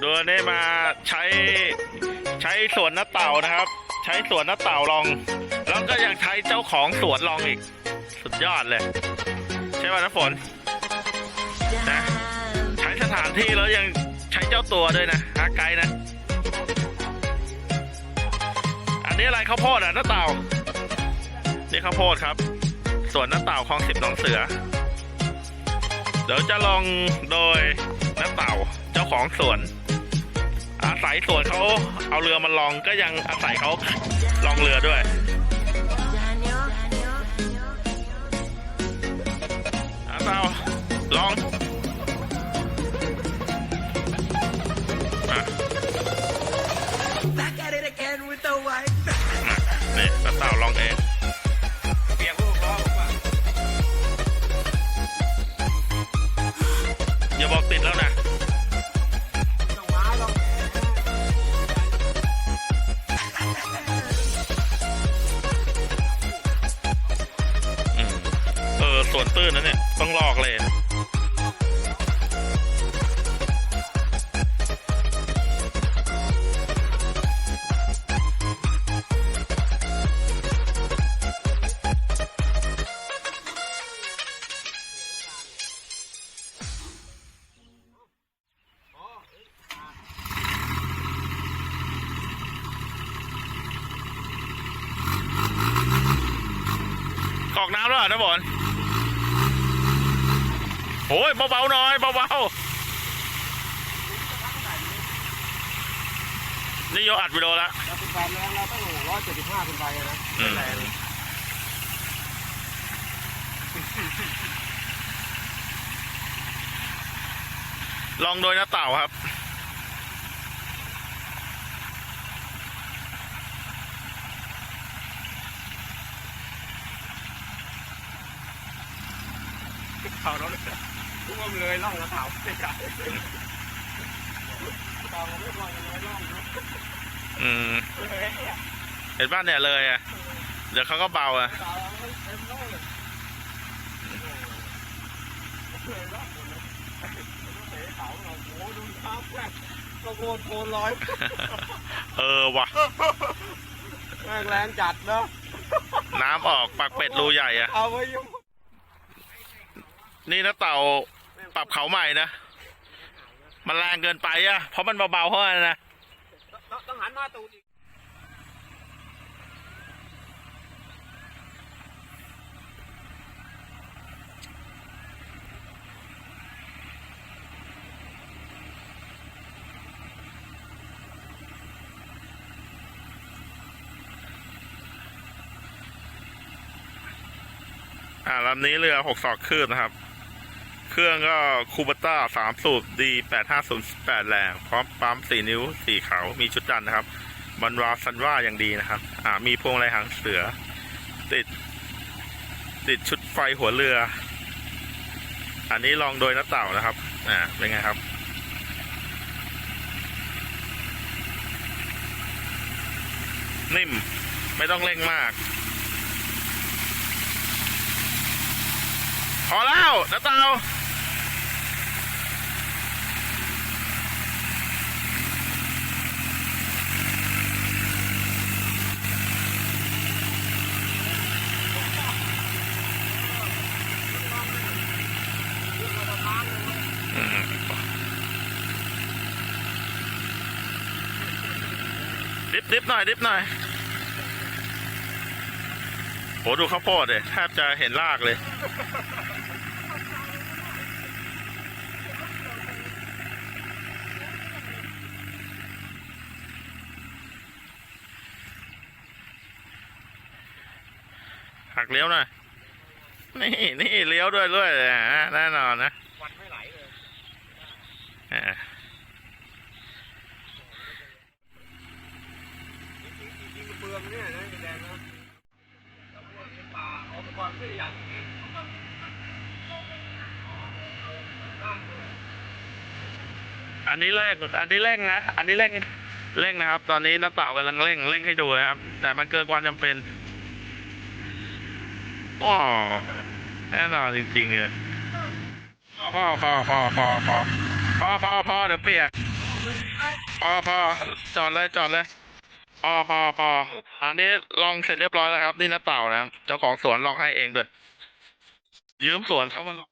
ดูอันนี่มาใช้ใช้สวนน้าเต่านะครับ ใช้สวนน้าเต่าลอง แล้วก็ยังใช้เจ้าของสวนลองอีก สุดยอดเลย ใช่ป่ะน้ำฝนนะใช้สถานที่แล้วยังใช้เจ้าตัวด้วยนะฮาไกนะ อันนี้อะไรข้าวโพดอะน้าเต่านี่ข้าวโพดครับสวนน้าเต่าคลองสิบหนองเสือ เดี๋ยวจะลองโดย น้าเต่า เจ้าของสวน อาศัยสวนเขาเอาเรือมาลองก็ยังอาศัยเขาลองเรือด้วยน้าเต่าลองอะ Back at it again with the white. นี่น้าเต่าลองเอง อส่วนตื้นะเนี่ย ต้องลอกเลยกรอกน้ำแล้วเหรอนะบอล โอ้ยเบาๆหน่อยเบาๆนี่โยอัดวิดีโอละเราเป็นแฟนแรงเราต้องร้อยเจ็ดสิบห้าขึ้นไปนะอืมแรงลองโดยหน้าเต่าครับเขาเราเลย ท่วมเลยล่องกระเป๋าเลกับตอนไม่ท่วมเลยล่องอืมเห็นบ้านเนี่ยเลยอะ เดี๋ยวเขาก็เบาอะเออว่ะแรงจัดเนาะน้ำออกปากเป็ดรูใหญ่อะนี่นะเต่า ปรับเขาใหม่นะ มันแรงเกินไปอะเพราะมันเบาๆเพราะอะไรนะ ต้องต้องหันมาตูดอีกอ่าลำนี้เรือหกศอกคลื่นนะครับ เครื่องก็คูบต้าสามสูบดีแปดห้าศูนย์แปดแรงพร้อมปั๊มสี่นิ้วสี่เขามีชุดดันนะครับบันวาซันว่าอย่างดีนะครับ อ่า มีพวงมาลัยหางเสือ ติด ติดชุดไฟหัวเรือ อันนี้ลองโดยน้าเต่านะครับ อ่า เป็นไงครับนิ่ม ไม่ต้องเร่งมาก พอแล้วน้าเต่า ดิบดิบหน่อยดิบหน่อยโหดูข้าวโพดเลยแทบจะเห็นรากเลย หักเลี้ยวหน่อย นี่นี่เลี้ยวด้วยด้วยอะแน่นอนนะ วันไม่ไหลเลย อ่า จริงๆจริงๆเปลืองเนี่ยนะแดงนะป่าเอาไปก่อนไม่อยาก อันนี้เร่งอันนี้เร่งนะ อันนี้เร่งเร่งนะครับ ตอนนี้นักเต่ากำลังเร่งเร่งให้ดูนะครับ แต่มันเกินความจำเป็นอ๋อแน่นอนจริงๆเลยพ่อพ่อพ่อพ่อพ่อพ่อพ่อพ่อเดี๋ยวเปียกเพอพ่อจอดเลยจอดเลยพ่อพ่อพ่ออันนี้ลองเสร็จเรียบร้อยแล้วครับ นี่น้าเต่านะเจ้าของสวนลองให้เองด้วยยืมสวนเขามาลอง